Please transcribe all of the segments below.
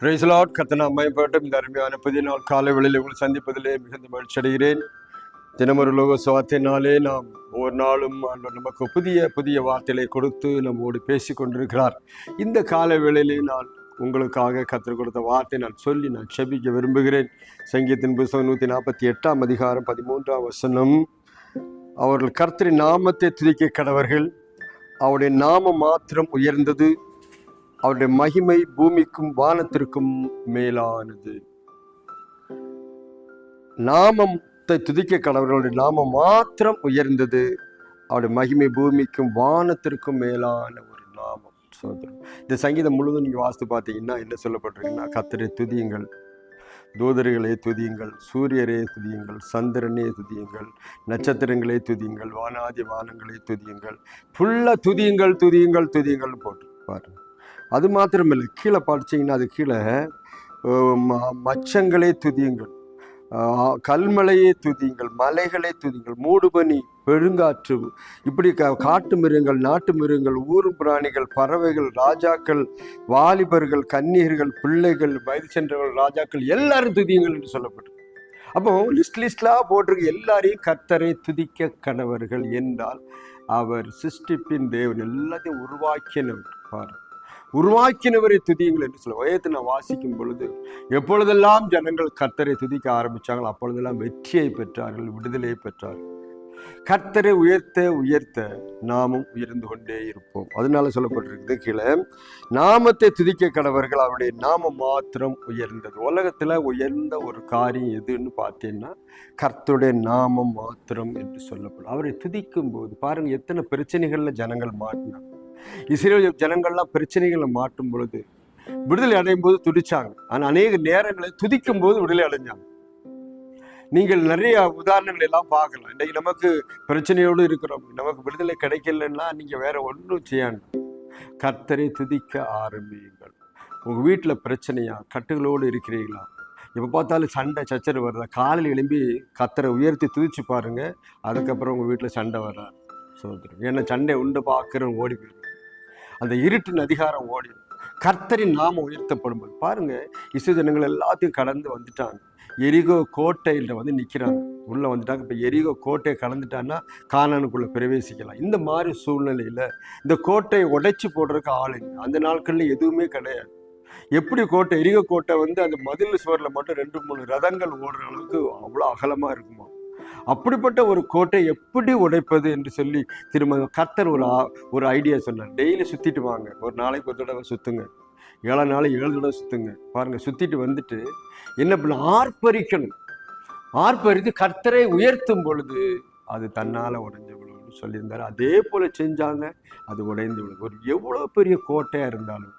பிரைஸ்லாட் கத்தனா அம்மைப்பட்டும் இந்த அருமையான புதிய நாள் காலை வேளையில் உங்களை சந்திப்பதிலே மிகுந்த மகிழ்ச்சி அடைகிறேன். தினமொரு லோக சுவார்த்தையினாலே நாம் ஒவ்வொரு நாளும் ஆண்டவர் நமக்கு புதிய புதிய வார்த்தைகளை கொடுத்து நம்மோடு பேசி கொண்டிருக்கிறார். இந்த காலை வேளையிலே நான் உங்களுக்காக கற்றுக் கொடுத்த வார்த்தை நான் சொல்லி நான் செபிக்க விரும்புகிறேன். சங்கீதத்தின் புத்தகம் நூற்றி நாற்பத்தி எட்டாம் அதிகாரம் பதிமூன்றாம் வசனம். அவர்கள் கர்த்தரின் நாமத்தை துதிக்க கடவர்கள். அவருடைய நாமம் மாத்திரம் உயர்ந்தது. அவருடைய மகிமை பூமிக்கும் வானத்திற்கும் மேலானது. நாமத்தை துதிக்க கடவுளுடைய நாமம் மாத்திரம் உயர்ந்தது. அவருடைய மகிமை பூமிக்கும் வானத்திற்கும் மேலான ஒரு நாமம். சோதரம் இந்த சங்கீதம் முழுவதும் நீங்கள் வாசித்து பார்த்தீங்கன்னா என்ன சொல்லப்பட்டிருக்குன்னா கத்தரை துதியுங்கள் தூதர்களே துதியுங்கள் சூரியரே துதியுங்கள் சந்திரனே துதியுங்கள் நட்சத்திரங்களே துதியுங்கள் வானாதி வானங்களே துதியுங்கள் ஃபுல்லாக துதியுங்கள் துதியுங்கள் துதியுங்கள் போட்டு பாருங்கள் அது மாத்திரமில்லை. கீழே படிச்சீங்கன்னா அது கீழே ம- மச்சங்களே துதியுங்கள். கல்மலையே துதியுங்கள் மலைகளே துதியுங்கள் மூடுபனி பெருங்காற்று. இப்படி க காட்டு மிருகங்கள் நாட்டு மிருகங்கள் ஊர் பிராணிகள் பறவைகள் ராஜாக்கள் வாலிபர்கள் கன்னியர்கள் பிள்ளைகள் வயது சென்றவர்கள் ராஜாக்கள் எல்லாரும் துதியுங்கள் என்று சொல்லப்பட்டு. அப்போ லிஸ்ட் லிஸ்ட்லாக போட்டிருக்கு. எல்லாரையும் கர்த்தரை துதிக்க கணவர்கள் என்றால் அவர் சிருஷ்டிப்பின் தேவன். எல்லாத்தையும் உருவாக்கினவர். பாருங்கள் உருவாக்கினவரை துதியுங்கள் என்று சொல்ல வயத்தை நான் வாசிக்கும் பொழுது எப்பொழுதெல்லாம் ஜனங்கள் கர்த்தரை துதிக்க ஆரம்பித்தாங்களோ அப்பொழுதெல்லாம் வெற்றியை பெற்றார்கள் விடுதலையை பெற்றார்கள். கர்த்தரை உயர்த்த உயர்த்த நாமும் உயர்ந்து கொண்டே இருப்போம். அதனால சொல்லப்பட்டிருக்குது கீழே நாமத்தை துதிக்க கடவர்கள் அவருடைய நாமம் மாத்திரம் உயர்ந்தது. உலகத்துல உயர்ந்த ஒரு காரியம் எதுன்னு பார்த்தீங்கன்னா கர்த்தருடைய நாமம் மாத்திரம் என்று சொல்லப்படும். அவரை துதிக்கும் போது பாருங்க எத்தனை பிரச்சனைகள்ல ஜனங்கள் மாட்டினாங்க இஸ்ரேல் ஜனங்கள்லாம் பிரச்சனைகளை மாட்டும் பொழுது விடுதலை அடையும் போது துடிச்சாங்க. ஆனால் அநேக நேரங்களை துதிக்கும் போது விடுதலை அடைஞ்சாங்க. நீங்கள் நிறைய உதாரணங்கள் எல்லாம் பார்க்கலாம். இன்னைக்கு நமக்கு பிரச்சனையோடு இருக்கிறோம். நமக்கு விடுதலை கிடைக்கலன்னா நீங்கள் வேற ஒன்றும் செய்யணும் கர்த்தரை துதிக்க ஆரம்பியுங்கள். உங்கள் வீட்டில் பிரச்சனையா? கட்டுகளோடு இருக்கிறீங்களா எப்போ பார்த்தாலும் சண்டை சச்சரவு வருதா? காலையில் எழும்பி கத்தரை உயர்த்தி துதிச்சு பாருங்கள் அதுக்கப்புறம் உங்கள் வீட்டில் சண்டை வராது. சோதரம் ஏன்னா சண்டை உண்டு பார்க்குறவங்க ஓடி போயிடும் அந்த இருட்டின் அதிகாரம் ஓடிடும் கர்த்தரின் நாமம் உயர்த்தப்படும் போது. பாருங்க இசு ஜனங்கள் எல்லாத்தையும் கடந்து வந்துட்டாங்க. எரிகோ கோட்டையில் வந்து நிற்கிறாங்க உள்ளே வந்துட்டாங்க. இப்போ எரிகோ கோட்டையை கலந்துட்டான்னா கானானுக்குள்ளே பிரவேசிக்கலாம். இந்த மாதிரி சூழ்நிலையில் இந்த கோட்டையை உடைச்சி போடுறதுக்கு ஆள் அந்த நாட்களில் எதுவுமே கிடையாது. எப்படி கோட்டை எரிகோ கோட்டை வந்து அந்த மதில் சுவரில் மட்டும் ரெண்டு மூணு ரதங்கள் ஓடுற அளவுக்கு அவ்வளோ அகலமாக இருக்குமா? அப்படிப்பட்ட ஒரு கோட்டை எப்படி உடைப்பது என்று சொல்லி திரும்ப கர்த்தர் ஒரு ஒரு ஐடியா சொன்னார். டெய்லி சுற்றிட்டு வாங்க. ஒரு நாளைக்கு ஒரு தடவை சுற்றுங்க ஏழு நாள் ஏழு தடவை சுற்றுங்க பாருங்கள் சுற்றிட்டு வந்துட்டு என்ன பண்ண? ஆர்ப்பரிக்கணும். ஆர்ப்பரித்து கர்த்தரை உயர்த்தும் பொழுது அது தன்னால் உடைஞ்சு விழுன்னு சொல்லியிருந்தாரு. அதே போல் செஞ்சாங்க. அது உடைந்து விழும். ஒரு எவ்வளோ பெரிய கோட்டையாக இருந்தாலும்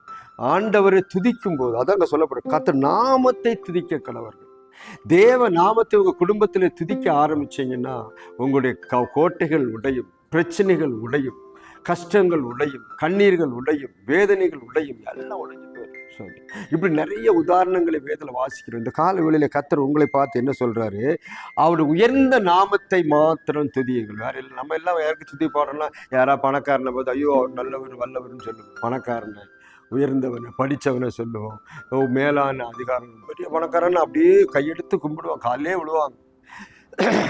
ஆண்டவரை துதிக்கும் போது அதாங்க சொல்லப்படும் கர்த்தர் நாமத்தை துதிக்க கணவர்கள். தேவ நாமத்தை உங்க குடும்பத்தில் துதிக்க ஆரம்பிச்சீங்கன்னா உங்களுடைய க- கோட்டைகள் உடையும் பிரச்சனைகள் உடையும் கஷ்டங்கள் உடையும் கண்ணீர்கள் உடையும் வேதனைகள் உடையும் எல்லாம் உடைஞ்சு போயிடும். சொல்லி. இப்படி நிறைய உதாரணங்களை வேதத்தில் வாசிக்கிறோம். இந்த கால வேளையில் கத்தர் உங்களை பார்த்து என்ன சொல்கிறாரு அவருடைய உயர்ந்த நாமத்தை மாத்திரம் துதியுங்கள். வேறு இல்லை நம்ம எல்லாம் யாருக்கு துதி பாடுறோம்னா யாராவது பணக்காரனை போது ஐயோ அவர் நல்லவர் வல்லவர்னு சொல்லுவோம். பணக்காரனை உயர்ந்தவனை படித்தவனை சொல்லுவோம். ஓ மேலான அதிகாரம். பெரிய பணக்காரன் அப்படியே கையெடுத்து கும்பிடுவான். காலையே விழுவாங்க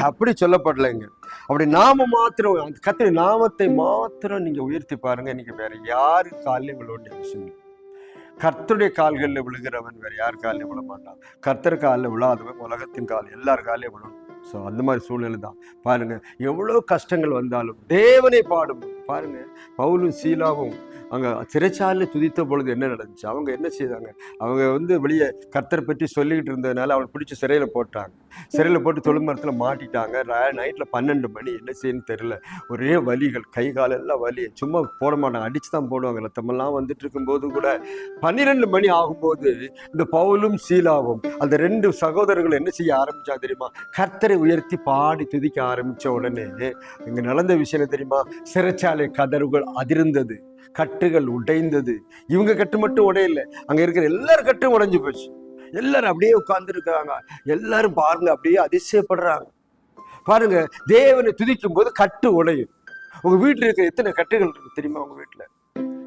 அப்படி சொல்லப்படலைங்க. அப்படி நாம மாத்திரம் அந்த கத்திரி நாமத்தை மாத்திரம் நீங்கள் உயர்த்தி பாருங்கள் நீங்கள் வேறு யாரு காலையில் விழ அவசியம் இல்லை கர்த்தருடைய கால்களில் விழுகிறவன் வேறு யார் காலையும் விழ மாட்டான். கர்த்தர் காலில் விழாதவன் உலகத்தின் கால் எல்லார் காலையும் விழணும் ஸோ அந்த மாதிரி சூழ்நிலை தான் பாருங்கள் எவ்வளோ கஷ்டங்கள் வந்தாலும் தேவனை பாடும் பாருங்க. பவுலும் சீலாவும் அங்கே சிறைச்சாலில் துதித்த பொழுது என்ன நடந்துச்சு? அவங்க என்ன செய்தாங்க? அவங்க வந்து வெளியே கர்த்தர் பற்றி சொல்லிக்கிட்டு இருந்ததுனால அவளை பிடிச்சி சிறையில் போட்டாங்க. சிறையில் போட்டு தொழுமரத்தில் மாட்டிட்டாங்க. நைட்டில் பன்னெண்டு மணி. என்ன செய்யணும்னு தெரியல. ஒரே வலிகள் கை காலெல்லாம் வலி. சும்மா போட மாட்டாங்க. அடித்து தான் போடுவாங்க. ரத்தமெல்லாம் வந்துட்டு இருக்கும்போது கூட பன்னிரெண்டு மணி ஆகும்போது இந்த பவுலும் சீலாவும் அந்த ரெண்டு சகோதரர்கள் என்ன செய்ய ஆரம்பித்தா தெரியுமா? கர்த்தரை உயர்த்தி பாடி துதிக்க ஆரம்பித்த உடனே இங்கே நடந்த விஷயம் தெரியுமா? சிறைச்சாலை கதறுகள் அதிர்ந்தது கட்டுகள் உடைந்தது. இவங்க கட்டு மட்டும் உடையல. அங்க இருக்கிற எல்லார் கட்டும் உடைஞ்சு போச்சு. எல்லாரும் அப்படியே உட்கார்ந்து இருக்காங்க எல்லாரும் பாருங்க அப்படியே அதிசயப்படுறாங்க. பாருங்க தேவனை துதிக்கும் போது கட்டு உடையும். உங்க வீட்டில் இருக்கிற எத்தனை கட்டுகள் இருக்கு தெரியுமா உங்க வீட்டுல?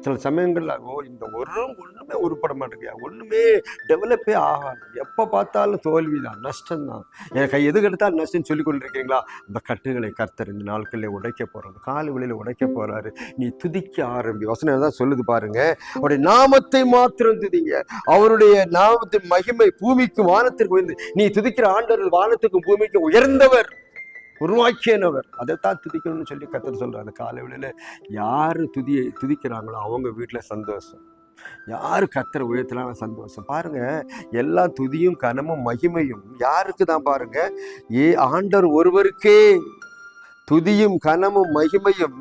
சில சமயங்கள்ல ஓ இந்த ஒரு ஒண்ணுமே உருப்பட மாட்டேங்க ஒண்ணுமே டெவலப்பே ஆகாது. எப்போ பார்த்தாலும் தோல்விதான் நஷ்டம்தான். எனக்கு எது கெடுத்தால் நஷ்டம் சொல்லி கொண்டிருக்கீங்களா? இந்த கட்டுகளை கர்த்தர் இந்த நாட்களில் உடைக்க போறாரு. காலு வழியில உடைக்க போறாரு. நீ துதிக்க ஆரம்பி வசனம் தான் சொல்லுது பாருங்க. அவருடைய நாமத்தை மாத்திரம் துதிங்க. அவருடைய நாமத்தின் மகிமை பூமிக்கும் வானத்திற்கு உயர்ந்து நீ துதிக்கிற ஆண்டவர் வானத்துக்கும் பூமிக்கும் உயர்ந்தவர். உருவாக்கியனவர் அதைத்தான் துதிக்கணும்னு சொல்லி கத்தர் சொல்கிறார் அந்த வேளையில யார் துதியை துதிக்கிறாங்களோ அவங்க வீட்டில் சந்தோஷம். யார் கத்தரை உயர்த்தலாம் சந்தோஷம். பாருங்க எல்லா துதியும் கனமும் மகிமையும் யாருக்கு தான் பாருங்க? ஏ ஆண்டவர் ஒருவருக்கே துதியும் கனமும் மகிமையும்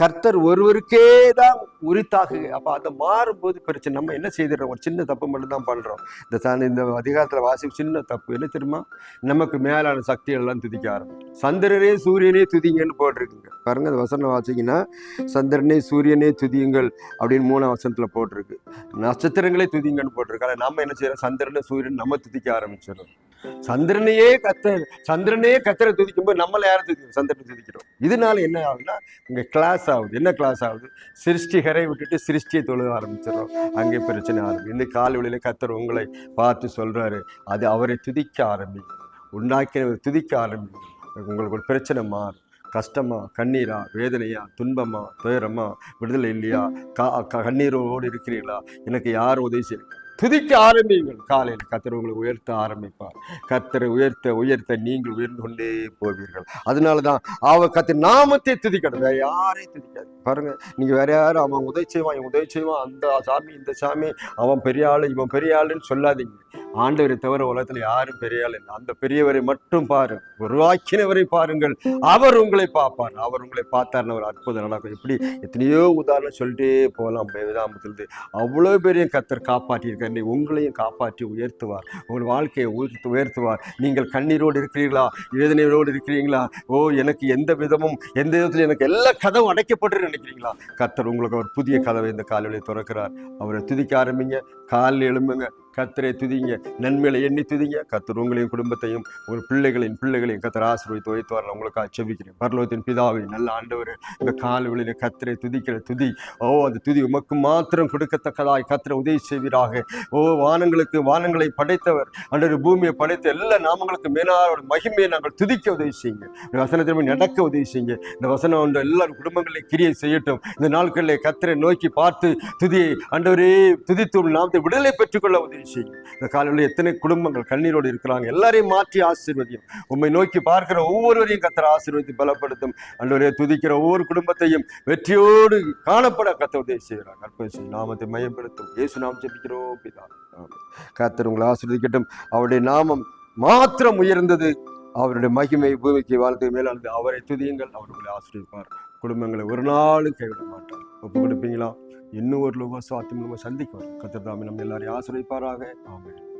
கர்த்தர் ஒருவருக்கே தான் உரித்தாக. அப்ப அதை மாறும்போது பிரச்சனை. நம்ம என்ன செய்திடறோம்? ஒரு சின்ன தப்பு மட்டும் தான் பண்றோம். இந்த தான் இந்த அதிகாரத்துல வாசி சின்ன தப்பு. என்ன தெரியுமா? நமக்கு மேலான சக்திகளெல்லாம் துதிக்க ஆரம்பிக்கும். சந்திரனே சூரியனே துதிங்கன்னு போட்டிருக்குங்க. பாருங்க அந்த வசனம் வாசிங்கன்னா சந்திரனே சூரியனே துதியுங்கள் அப்படின்னு மூணாம் வசனத்துல போட்டிருக்கு. நட்சத்திரங்களே துதிங்கன்னு போட்டிருக்கு. ஆனா நம்ம என்ன செய்யறோம்? சந்திரனே சூரியன் நம்ம துதிக்க ஆரம்பிச்சிடும் சந்திரனையே கத்த சந்திரனே கத்தரை துதிக்கும்போது நம்மளை யாரும் துதிக்கிறோம் சந்திரனை துதிக்கிறோம். இதனால என்ன ஆகுதுன்னா இங்கே கிளாஸ் ஆகுது. என்ன கிளாஸ் ஆகுது? சிருஷ்டிகரை விட்டுட்டு சிருஷ்டியை தொழுக ஆரம்பிச்சிடறோம். அங்கே பிரச்சனை ஆரம்பி இந்த காலவெளியில் கத்தர் உங்களை பார்த்து சொல்கிறாரு அது அவரை துதிக்க ஆரம்பி உண்டாக்கினவர் துதிக்க ஆரம்பி உங்களுக்கு ஒரு பிரச்சனை மாறும். கஷ்டமா கண்ணீரா வேதனையா துன்பமா துயரமா விடுதலை இல்லையா? கா க- கண்ணீரோடு இருக்கிறீங்களா எனக்கு யார் உதவி செய்ய துதிக்க ஆரம்பிங்கள் காலையில் கத்தர் உங்களை உயர்த்த ஆரம்பிப்பார். கத்தரை உயர்த்த உயர்த்த நீங்கள் உயர்ந்து கொண்டே போவீர்கள். அதனால தான் அவ கத்தர் நாமத்தை துதிக்கணும். வேற யாரையும் துதிக்காது பாருங்க நீங்க வேற யாரும் அவன் உதவி செய்வான் இவன் உதவி செய்வான். அந்த சாமி இந்த சாமி அவன் பெரிய ஆள் இவன் பெரிய ஆளுன்னு சொல்லாதீங்க. ஆண்டவரை தவிர உலகத்துல யாரும் பெரியால் இல்லை. அந்த பெரியவரை மட்டும் பாரு. உருவாக்கினவரை பாருங்கள். அவர் உங்களை பார்ப்பார். அவர் உங்களை பார்த்தார்னு ஒரு அற்புதம் நடக்கும் இப்படி எத்தனையோ உதாரணம் சொல்லிட்டே போகலாம். வேதாமத்திலிருந்து அவ்வளோ பெரிய கத்தர் காப்பாற்றியிருக்கார். நீ உங்களையும் காப்பாற்றி உயர்த்துவார். உங்கள் வாழ்க்கையை உயர்த்து உயர்த்துவார். நீங்கள் கண்ணீரோடு இருக்கிறீர்களா? வேதனையோடு இருக்கிறீங்களா? ஓ எனக்கு எந்த விதமும் எந்த விதத்தில் எனக்கு எல்லா கதவும் அடைக்கப்பட்டு நினைக்கிறீங்களா? கத்தர் உங்களுக்கு ஒரு புதிய கதவை இந்த காலையில் திறக்கிறார். அவரை துதிக்க ஆரம்பிங்க. காலில் எழும்புங்க. கத்தரை துதிங்க. நன்மைகளை எண்ணி துதிங்க. கத்தர் உங்களையும் குடும்பத்தையும் உங்கள் பிள்ளைகளின் பிள்ளைகளையும் கத்தர் வைத்து வைத்துவார் உங்களுக்கு செபிக்கிறேன். பரலோகத்தின் பிதாவை நல்ல ஆண்டவர் இந்த காலவெளியில கத்தரை துதிக்கிற துதி. ஓ அந்த துதி உமக்கு மாத்திரம் கொடுக்கத்தக்கதாய். கத்தரை உதவி செய்வீராக. ஓ வானங்களுக்கு வானங்களை படைத்தவர் அன்றொரு பூமியை படைத்த எல்லா நாமங்களுக்கு மேலான மகிமையை நாங்கள் துதிக்க உதவி செய்யுங்க. இந்த வசனத்திற்கு நடக்க உதவி செய்யுங்க. இந்த வசனம் ஒன்று எல்லாரும் குடும்பங்களையும் கிரியை செய்யட்டும். இந்த நாட்களில் கத்தரை நோக்கி பார்த்து துதியை ஆண்டவரே துதித்து நாமத்தை விடுதலை பெற்றுக்கொள்ள உதவி செய்யுங்க இந்த காலையில் எத்தனை குடும்பங்கள் கண்ணீரோடு இருக்கிறாங்க. எல்லாரையும் மாற்றி ஆசீர்வதியும். உம்மை நோக்கி பார்க்கிற ஒவ்வொருவரையும் கத்திர ஆசீர்வதி பலப்படுத்தும். ஆண்டவரே துதிக்கிற ஒவ்வொரு குடும்பத்தையும் வெற்றியோடு காணப்பட கத்த உதவி செய்கிறார். கற்பனை நாமத்தை மையப்படுத்தும். இயேசு நாம் ஜெபிக்கிறோம் பிதா. கத்தர் உங்களை ஆசீர்வதிக்கட்டும். அவருடைய நாமம் மாத்திரம் உயர்ந்தது. அவருடைய மகிமை பூமிக்கு வாழ்க்கை மேலானது. அவரை துதியுங்கள். அவர் உங்களை ஆசீர்வதிப்பார். குடும்பங்களை ஒரு நாளும் கைவிட மாட்டார். ஒப்பு கொடுப்பீங்களா? இன்னும் ஒரு லோக சாத்தியம் நம்ம சந்திக்க கத்திரதாமி நம்ம எல்லாரையும் ஆசிரியப்பாராக ஆமாம்